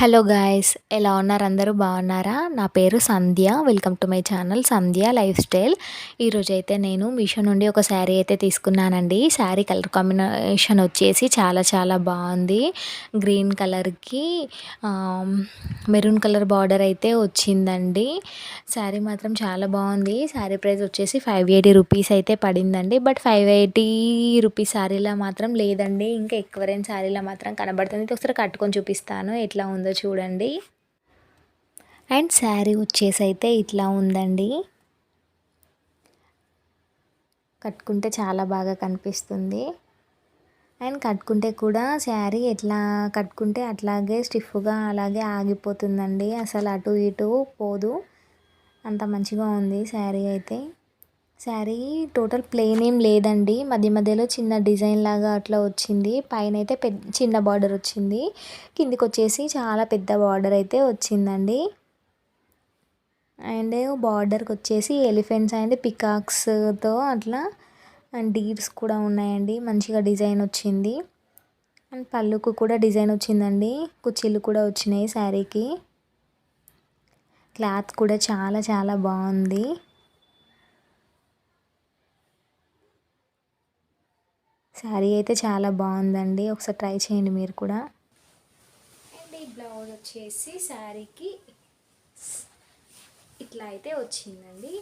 Hello guys ఎలా ఉన్నారు? అందరూ బాగున్నారా? నా పేరు Sandhya. Welcome to my channel Sandhya life style ఈరోజు అయితే నేను మీషో నుండి ఒక శారీ అయితే తీసుకున్నానండి. శారీ కలర్ కాంబినేషన్ వచ్చేసి చాలా చాలా బాగుంది. గ్రీన్ కలర్కి మెరూన్ కలర్ బార్డర్ అయితే వచ్చిందండి. శారీ మాత్రం చాలా బాగుంది. శారీ ప్రైస్ వచ్చేసి ఫైవ్ ఎయిటీ రూపీస్ అయితే పడిందండి. బట్ ఫైవ్ ఎయిటీ రూపీస్ శారీలా మాత్రం లేదండి. ఇంకా ఎక్కువ రేంజ్ శారీలా మాత్రం కనబడుతుంది. ఒకసారి కట్టుకొని చూపిస్తాను. ఎట్లా ఉంది ఉందో చూడండి. అండ్ శారీ వచ్చేసి అయితే ఇట్లా ఉందండి. కట్టుకుంటే చాలా బాగా కనిపిస్తుంది. అండ్ కట్టుకుంటే కూడా శారీ ఎట్లా కట్టుకుంటే అట్లాగే స్టిఫ్గా అలాగే ఆగిపోతుందండి. అసలు అటు ఇటు పోదు. అంత మంచిగా ఉంది శారీ అయితే. శారీ టోటల్ ప్లెయిన్ ఏం లేదండి. మధ్య మధ్యలో చిన్న డిజైన్ లాగా అట్లా వచ్చింది. పైన అయితే పెద్ద చిన్న బార్డర్ వచ్చింది. కిందికి వచ్చేసి చాలా పెద్ద బార్డర్ అయితే వచ్చిందండి. అండ్ బార్డర్కి వచ్చేసి ఎలిఫెంట్స్ అండ్ పికాక్స్తో అట్లా అండ్ డీర్స్ కూడా ఉన్నాయండి. మంచిగా డిజైన్ వచ్చింది. అండ్ పళ్ళుకు కూడా డిజైన్ వచ్చిందండి. కుర్చీలు కూడా వచ్చినాయి శారీకి. క్లాత్ కూడా చాలా చాలా బాగుంది. శారీ అయితే చాలా బాగుందండి. ఒకసారి ట్రై చేయండి మీరు కూడా. అండ్ ఈ బ్లౌజ్ వచ్చేసి శారీకి ఇట్లా అయితే వచ్చిందండి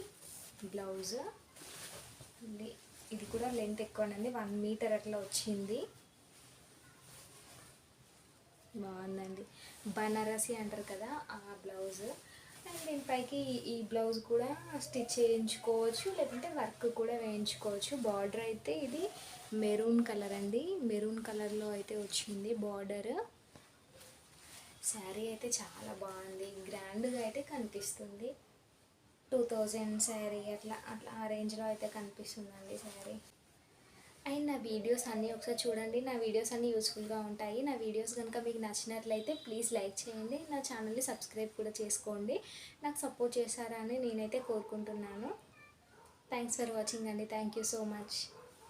బ్లౌజ్. ఇది కూడా లెంత్ ఎక్కువనండి. వన్ మీటర్ అట్లా వచ్చింది. బాగుందండి. బనారసి అంటారు కదా ఆ బ్లౌజ్. అండ్ దీనిపైకి ఈ బ్లౌజ్ కూడా స్టిచ్ చేయించుకోవచ్చు లేకుంటే వర్క్ కూడా వేయించుకోవచ్చు. బార్డర్ అయితే ఇది మెరూన్ కలర్ అండి. మెరూన్ కలర్లో అయితే వచ్చింది బార్డర్. శారీ అయితే చాలా బాగుంది. గ్రాండ్గా అయితే కనిపిస్తుంది. టూ థౌజండ్ శారీ అట్లా అట్లా ఆ రేంజ్లో అయితే కనిపిస్తుందండి శారీ. అండ్ నా వీడియోస్ అన్నీ ఒకసారి చూడండి. నా వీడియోస్ అన్నీ యూస్ఫుల్గా ఉంటాయి. నా వీడియోస్ కనుక మీకు నచ్చినట్లయితే ప్లీజ్ లైక్ చేయండి. నా ఛానల్ని సబ్స్క్రైబ్ కూడా చేసుకోండి. నాకు సపోర్ట్ చేశారని నేనైతే కోరుకుంటున్నాను. థ్యాంక్స్ ఫర్ వాచింగ్ అండి. Thank you so much.